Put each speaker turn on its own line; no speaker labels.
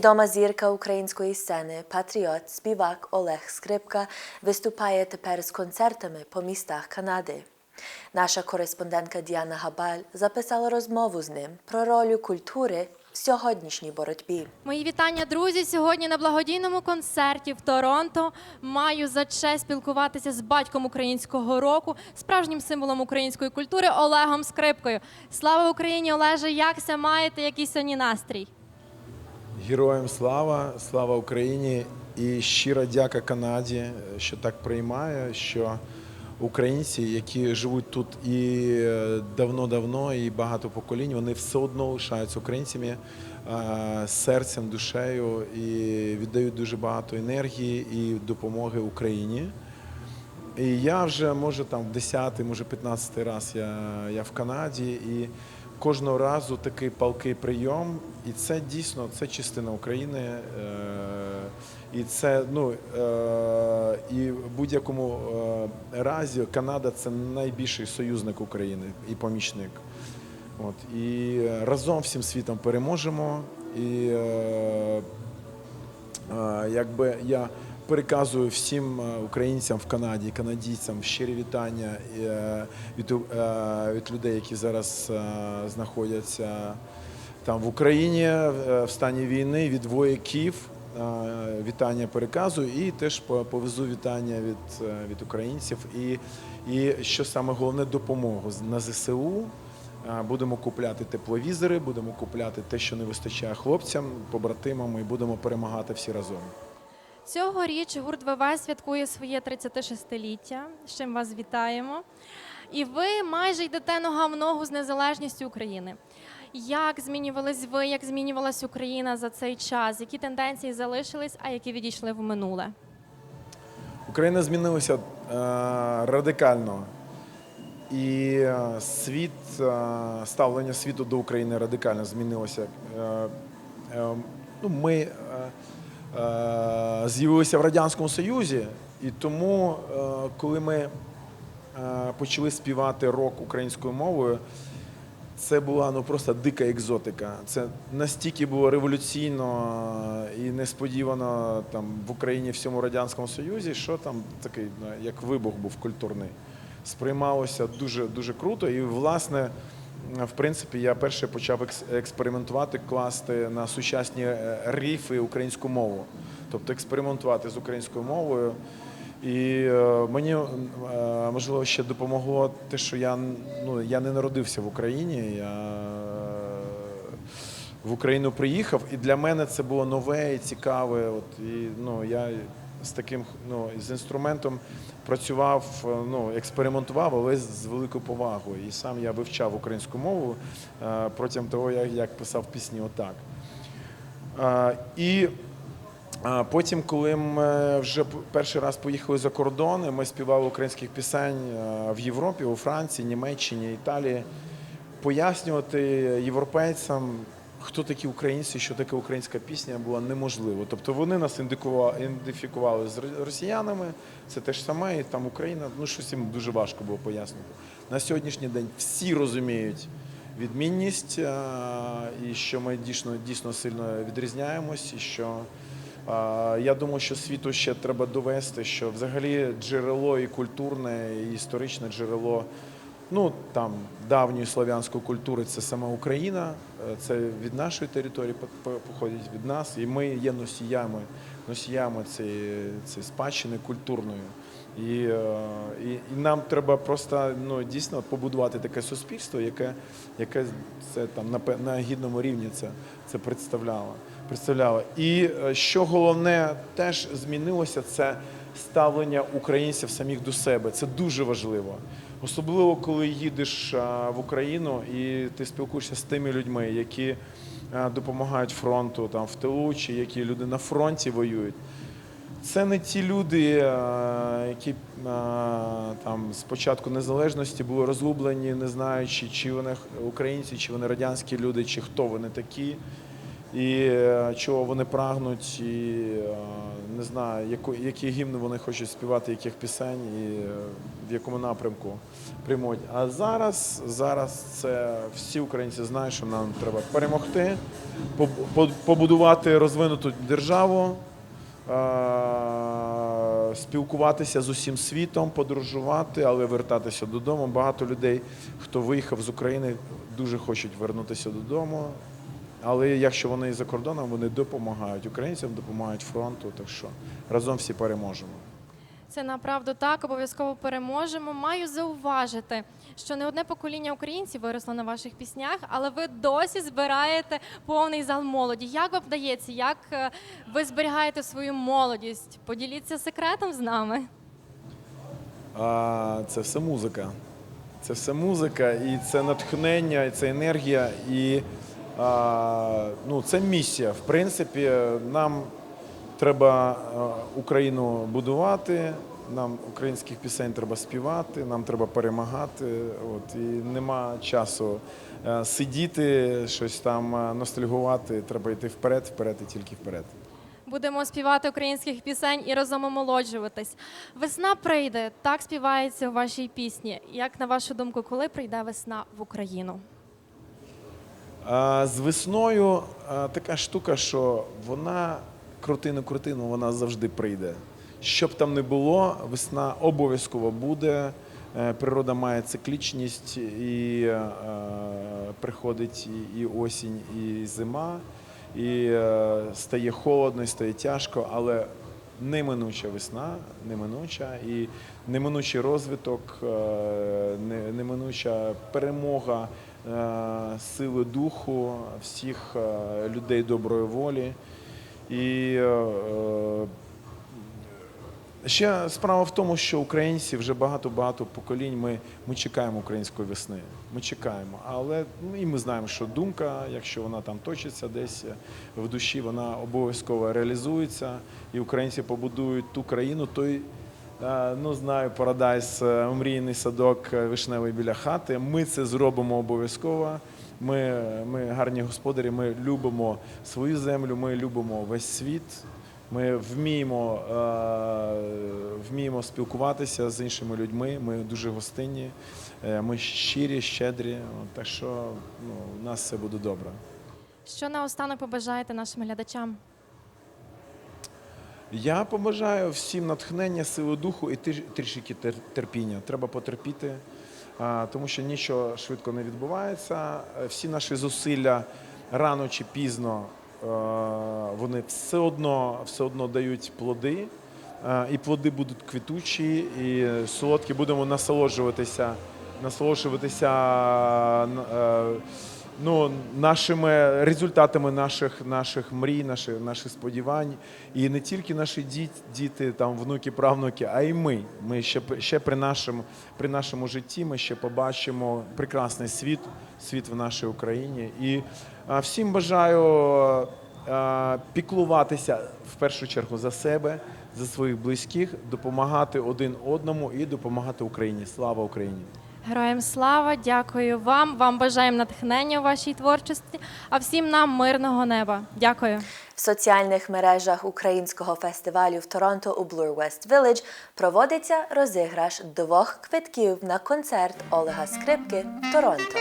Відома зірка української сцени, патріот, співак Олег Скрипка виступає тепер з концертами по містах Канади. Наша кореспондентка Діана Габаль записала розмову з ним про роль культури в сьогоднішній боротьбі.
Мої вітання, друзі. Сьогодні на благодійному концерті в Торонто маю за честь спілкуватися з батьком українського року, справжнім символом української культури Олегом Скрипкою. Слава Україні, Олеже! Якся маєте? Який сьогодні настрій?
Героям слава, слава Україні і щира дяка Канаді, що так приймає, що українці, які живуть тут і е, давно-давно, і багато поколінь, вони все одно лишаються українцями е, серцем, душею і віддають дуже багато енергії і допомоги Україні. І я вже може там в 10, може 15-й раз я, я в Канаді, і кожного разу такий палкий прийом. І це дійсно це частина України. Е, і це ну е, і в будь-якому е, разі Канада це найбільший союзник України і помічник. От і разом всім світом переможемо. І Якби я переказую всім е, українцям в Канаді, канадійцям щирі вітання е, від, е, від людей, які зараз знаходяться там в Україні в стані війни, від вояків. Вітання переказую і теж повезу вітання від, від українців. І, і що саме головне, допомогу на ЗСУ. Будемо купляти тепловізори, будемо купляти те, що не вистачає хлопцям, побратимам, і будемо перемагати всі разом.
Цьогоріч гурт ВВ святкує своє 36-ліття. З чим вас вітаємо. І ви майже йдете нога в ногу з незалежністю України. Як змінювались ви, як змінювалась Україна за цей час? Які тенденції залишились, а які відійшли в минуле?
Україна змінилася е, радикально. І е, світ, е, ставлення світу до України радикально змінилося. Е, е, ну, ми е, з'явилися в Радянському Союзі, і тому, е, коли ми е, почали співати рок українською мовою, це була ну просто дика екзотика. Це настільки було революційно і несподівано там в Україні, всьому радянському союзі, що там такий ну, як вибух був культурний. Сприймалося дуже дуже круто. І власне, в принципі, я перше почав експериментувати, класти на сучасні е, рифи українську мову, тобто експериментувати з українською мовою. І е, мені е, можливо ще допомогло те, що я ну я не народився в Україні. Я в Україну приїхав, і для мене це було нове і цікаве. От і ну я з таким ну з інструментом працював, е, ну експериментував, але з великою повагою. І сам я вивчав українську мову е, протягом того, як, писав пісні. Отак. Е, І потім, коли ми вже перший раз поїхали за кордон, ми співали українських пісень в Європі, у Франції, Німеччині, Італії, пояснювати європейцям, хто такі українці, що таке українська пісня, було неможливо. Тобто вони нас ідентифікували з росіянами, це те ж саме, і там Україна, ну щось їм дуже важко було пояснити. На сьогоднішній день всі розуміють відмінність, е, і що ми дійсно, дійсно сильно відрізняємось, і що Я думаю, що світу ще треба довести, що взагалі джерело і культурне, і історичне джерело ну там давньої слов'янської культури це саме Україна, е, це від нашої території по- по- походить від нас, і ми є носіями, носіями цієї, цієї спадщини культурної. І, е, і, і нам треба просто ну, дійсно побудувати таке суспільство, яке, яке це там на, на гідному рівні це, це представляло. представляло. І е, що головне теж змінилося, це ставлення українців самих до себе. Це дуже важливо. Особливо, коли їдеш в Україну і ти спілкуєшся з тими людьми, які допомагають фронту там в тилу, чи які люди на фронті воюють. Це не ті люди, які там з початку незалежності були розгублені, не знаючи, чи вони українці, чи вони радянські люди, чи хто вони такі. І е, чого вони прагнуть, і е, не знаю, які гімни вони хочуть співати, яких пісень і е, в якому напрямку приймуть. А зараз, зараз це всі українці знають, що нам треба перемогти, по- побудувати розвинуту державу. Спілкуватися з усім світом, подорожувати, але вертатися додому. Багато людей, хто виїхав з України, дуже хочуть вернутися додому. Але якщо вони за кордоном, вони допомагають українцям, допомагають фронту. Так що разом всі переможемо.
Це направду так, обов'язково переможемо. Маю зауважити, що не одне покоління українців виросло на ваших піснях, але ви досі збираєте повний зал молоді. Як вам вдається? Як е, ви зберігаєте свою молодість? Поділіться секретом з нами.
А, це все музика. Це все музика, і це натхнення, і це енергія, і ну, це місія. В принципі, нам треба Україну будувати, нам українських пісень треба співати, нам треба перемагати. От, і нема часу е, сидіти, щось там е, ностальгувати. Треба йти вперед, вперед і тільки вперед.
Будемо співати українських пісень і разом омолоджуватись. Весна прийде, так співається у вашій пісні. Як на вашу думку, коли прийде весна в Україну?
З весною така штука, що вона крутину крутину, вона завжди прийде. Що б там не було, весна обов'язково буде. Е, Природа має циклічність, і е, приходить і, осінь, і зима, і е, стає холодно, і стає тяжко, але неминуча весна, неминуча, і неминучий розвиток, е, неминуча перемога сили духу всіх е, людей доброї волі. І е, е, ще справа в тому, що українці вже багато-багато поколінь. Ми, ми чекаємо української весни. Ми чекаємо. Але ну, і ми знаємо, що думка, якщо вона там точиться десь в душі, вона обов'язково реалізується, і українці побудують ту країну, той. Е, Ну, знаю, Парадайс, е, мрійний садок е, вишневий біля хати. Ми це зробимо обов'язково. Ми, ми гарні господарі, ми любимо свою землю, ми любимо весь світ. Ми вміємо, вміємо спілкуватися з іншими людьми. Ми дуже гостинні, ми щирі, щедрі. Так що ну, у нас все буде добре.
Що наостанок побажаєте нашим глядачам?
Я побажаю всім натхнення, сили духу і трі- трішки терпіння. Треба потерпіти, тому що нічого швидко не відбувається. Всі наші зусилля рано чи пізно е, вони все одно, все одно дають плоди. Е, І плоди будуть квітучі, і солодкі будемо насолоджуватися, насолоджуватися е, ну, нашими результатами наших, наших мрій, наших, наших сподівань. І не тільки наші діт, діти, там, внуки, правнуки, а й ми. Ми ще, ще при, нашому, при нашому житті ми ще побачимо прекрасний світ, світ в нашій Україні. І а, всім бажаю а, піклуватися в першу чергу за себе, за своїх близьких, допомагати один одному і допомагати Україні. Слава Україні!
Героям слава, дякую вам. Вам бажаємо натхнення у вашій творчості, а всім нам мирного неба. Дякую.
В соціальних мережах українського фестивалю в Торонто у Bloor West Village проводиться розіграш двох квитків на концерт Олега Скрипки в Торонто.